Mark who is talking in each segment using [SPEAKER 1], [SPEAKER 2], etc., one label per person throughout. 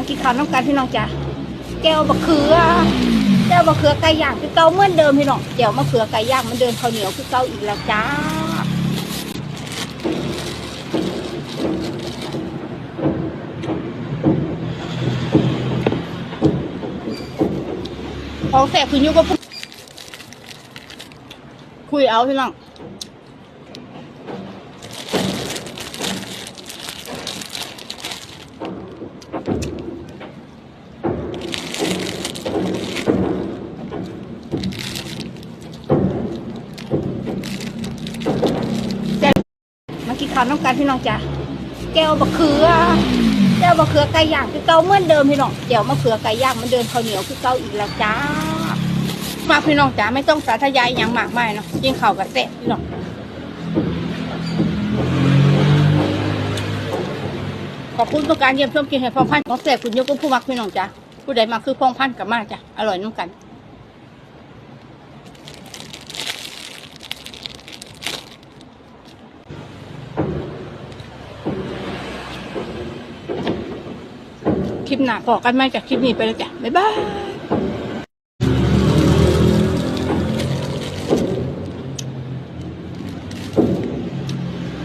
[SPEAKER 1] มากินข้าวน้ำกันพี่น้องจ้ะแก้วบะเขือแก้วบะเขือไก่ย่างคือเก่าเหมือนเดิมพี่น้องเดี๋ยวมะเขือไก่ย่างมันเดิมข้าวเหนียวคือเก่าอีกแล้วจ้าของแสบคือยุก็พูดคุยเอาพี่น้อง กินข้าวน้ำกันพี่น้องจ้ะแก้วบะเขือแก้วบะเขือไก่ย่างคือเก่าเหมือนเดิมพี่น้องเดี๋ยวมะเขือไก่ย่างมันเดิมข้าวเหนียวคือเก่าอีกแล้วจ้ามาพี่น้องจ้าไม่ต้องสาธยายอย่างมากมายเนาะกินข้าวกับเสะพี่น้องขอบคุณทุกการเยี่ยมชมกินให้พองพันของเสพคุณยกเป็นผู้มักพี่น้องจ้าผู้ใดมาคือพองพันกับมาจ้ะอร่อยน้ำกัน หน้าพอกันไหมจากคลิปนี้ไปเลยจ้ะ บ๊ายบาย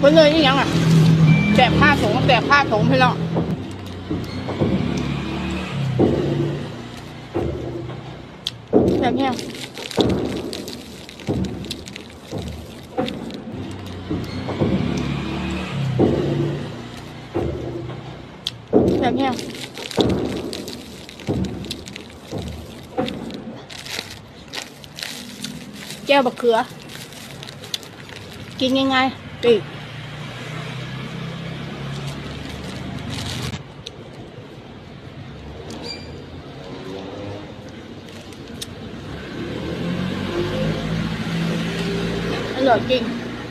[SPEAKER 1] คนเลยนี่ยังอะแตกผ้าถุงแตกผ้าถุงพี่น้องแบบเนี้ยแบบเนี้ย ก้วบะเขือ กินยังไงตีอร่อยจริง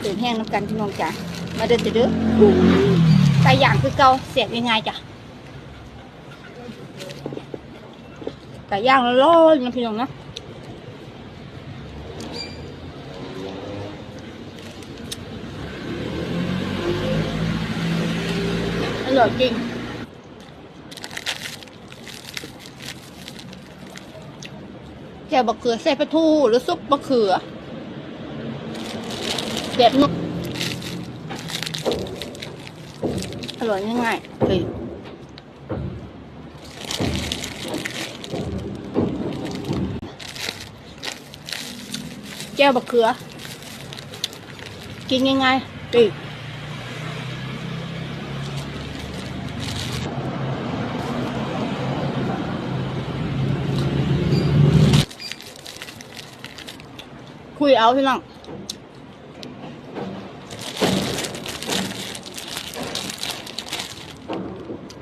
[SPEAKER 1] ตื่นแห้งน้ำกันพี่น้องจ๋ามาเดินจะเด้อไก่ย่างคือเก่าเสียบยังไงจ้ะไก่ย่างแล้วร้อนนะพี่น้องนะ อร่อยจริงแจ่วบะเขือใส่ปลาทูหรือซุปบะเขือแบบนุ่มอร่อยง่ายๆเลยแก้วบะเขือ กินง่ายๆตี คุยเอาพี่น้อง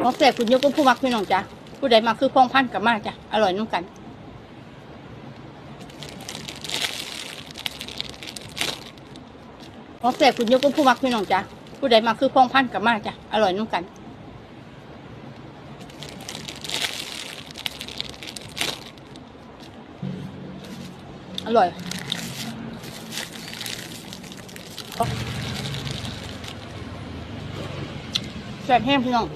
[SPEAKER 1] น้องแสบคุณยกเป็ผู้มักพี่น้องจ้ะผู้ใดมาคือพองพันกับมาจ้ะอร่อยน้ำกันน้องแสบคุณยกเป็ผู้มักพี่น้องจ้ะผู้ใดมาคือพองพันกับมาจ้ะอร่อยน้ำกันอร่อย แซ่บแห้งพี่น้อง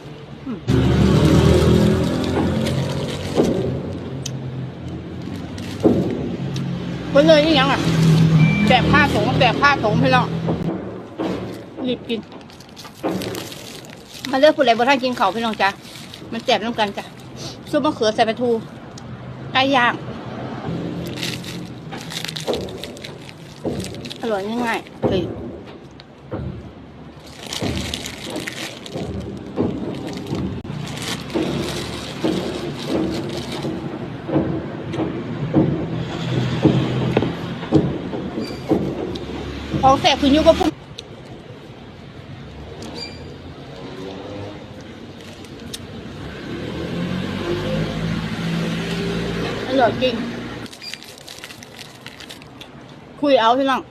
[SPEAKER 1] คนเลยนี่ยังอะแตกผ้าถุงแตกผ้าถุงพี่น้องรีบกิน มาเลือกผู้ใดบ่ท่านกินเขาพี่น้องจ้ะมันแซ่บน้ำกันจ้ะซุปมะเขือใส่ปลาทูไก่ย่างอร่อยง่ายๆเลย ของแสบคือยุก็พุ่งอร่อยจริง คุยเอาพี่น้อง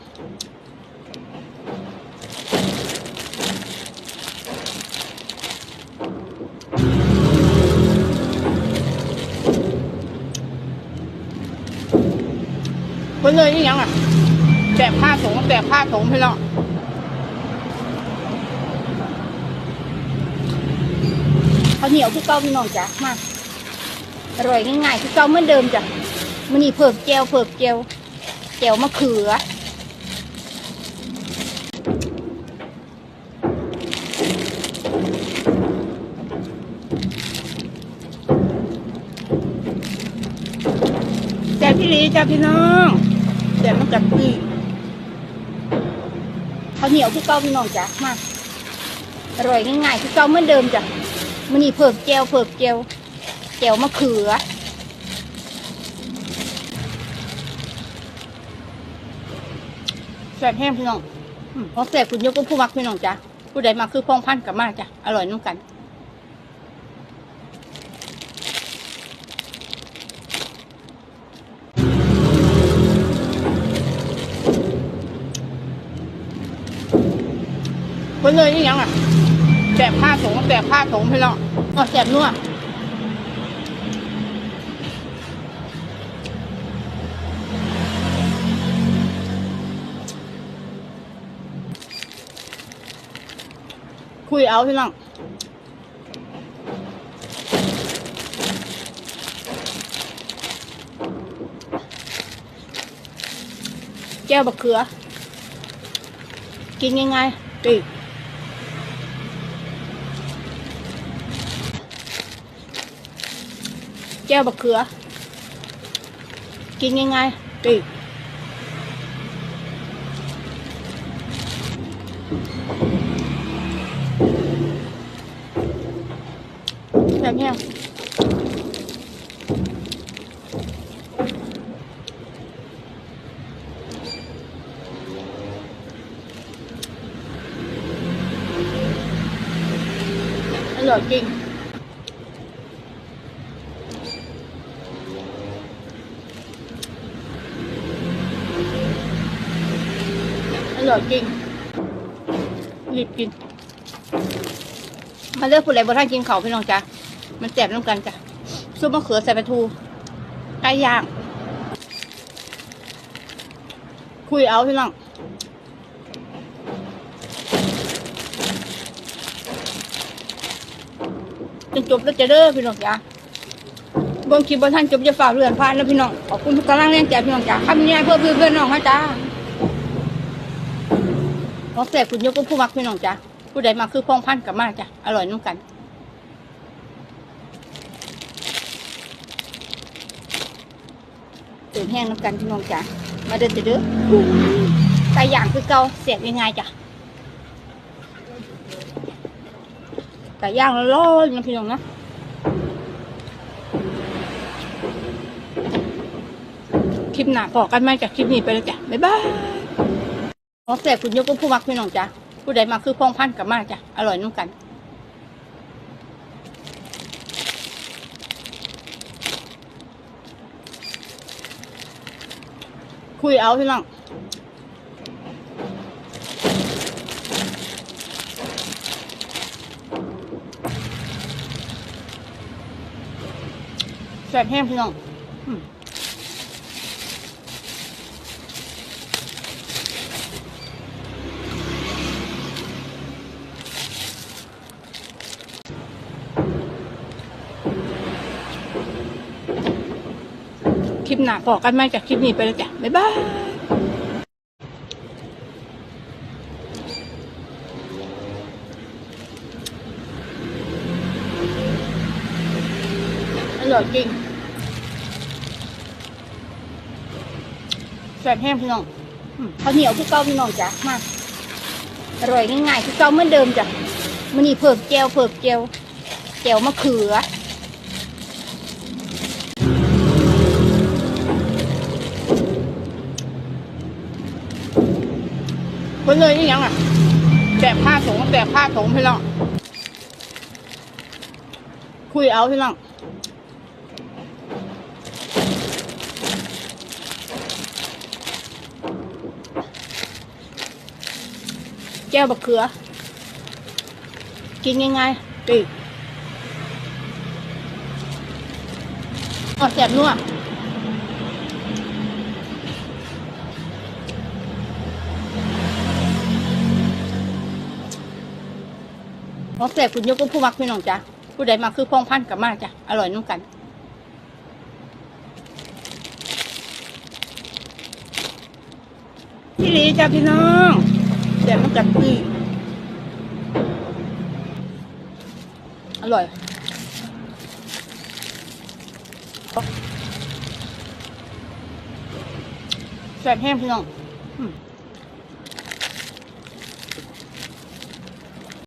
[SPEAKER 1] คนเลยนี่ยังอะ แตกผ้าถุงแตกผ้าถุงพี่น้องข้าวเหนียวคือเก่าพี่น้องจ้ะมาอร่อยง่ายๆคือเก่าเหมือนเดิมจ้ะมันนี่เผิกแจวเผิกแจวแจวมะเขือแซ่พี่ลีจ้ะพี่น้องแซ่มันกับพี่ ข้าวเหนียวคือเก่าพี่น้องจ้ะมาอร่อยง่ายๆคือเก่าเหมือนเดิมจ้ะมันนี่เผิกแจวเผิกแจวแจวมะเขือแซ่บแห้งพี่น้องอืมเพราะแซ่บคุณยกก็ผู้มักพี่น้องจ้ะผู้ใดมาคือพองพันกับมากจ้ะอร่อยน้ำกัน คนเลยนี่ยังอะแสบผ้าถุงแสบผ้าถุงพี่น้องอ๋อแสบนัวคุยเอาพี่น้องแก้วบักเขือ กินยังไงตี ก้วบักเขือ กินยังไงตีแบบเนี้ยอร่อยจริง อดกินรีบกิน มาเลือกผู้ใดบ่ท่านกินเขาพี่น้องจ้ะมันแสบน้ำกันจ้ะซุปมะเขือใส่ปลาทูไก่ย่าง คุยเอาพี่น้องจนจบแล้วจะเด้อพี่น้องจ้ะบิ่งคลิปบ่ท่านจบจะฝากเรือนพานแล้วพี่น้องขอบคุณทุกกำลังแรงใจพี่น้องจ้ะคำนี้เพื่อเพื่อนเพื่อนน้องมาจ้า เพราะแสบคุณยกก็ผู้มักพี่น้องจ้ะผู้ใดมาคือพองพันกับมากจ้ะอร่อยน้ำกันตื่นแห้งน้ำกันพี่น้องจ้ะมาเดินจะเด้อไก่ย่างคือเก่าเสียบยังไงจ้ะไก่ย่างแล้วร้อนนะพี่น้องนะคลิปหน้าพอกันไหมจากคลิปนี้ไปแล้วจ้ะบ๊ายบาย ขอแสบคุณยกก็ผู้มักพี่น้องจ้ะผู้ใดมาคือพองพันกับมากจ้ะอร่อยน้ำกันคุยเอาพี่น้องแสบแห้งพี่น้องอืม คลิปหน้าพอกันไหมจากคลิปนี้ไปแล้วจ้ะ บ๊ายบายอร่อยจริงแซ่บแห้งพี่น้องข้าวเหนียวคือเก่าพี่น้องจ้ะมาอร่อยง่ายๆคือเก่าเหมือนเดิมจ้ะมันนี่เผิกแจวเผิกแจวแจวมะเขือ คนเลยนี่ยังอะแสบผ้าถงแสบผ้าถงพี่น้องคุยเอาพี่น้องแก้วบักเขือ กินยังไงตีอ๋อแสบนัว พราะแสบคุณยกก็ผู้มักพี่น้องจ้ะผู้ใดมาคือพองพันกับมาจ้ะอร่อยน้ำกันพี่ลีจ้ะพี่น้องเดี๋ยวมันพี่อร่อยแซ่บแห้งพี่น้องอ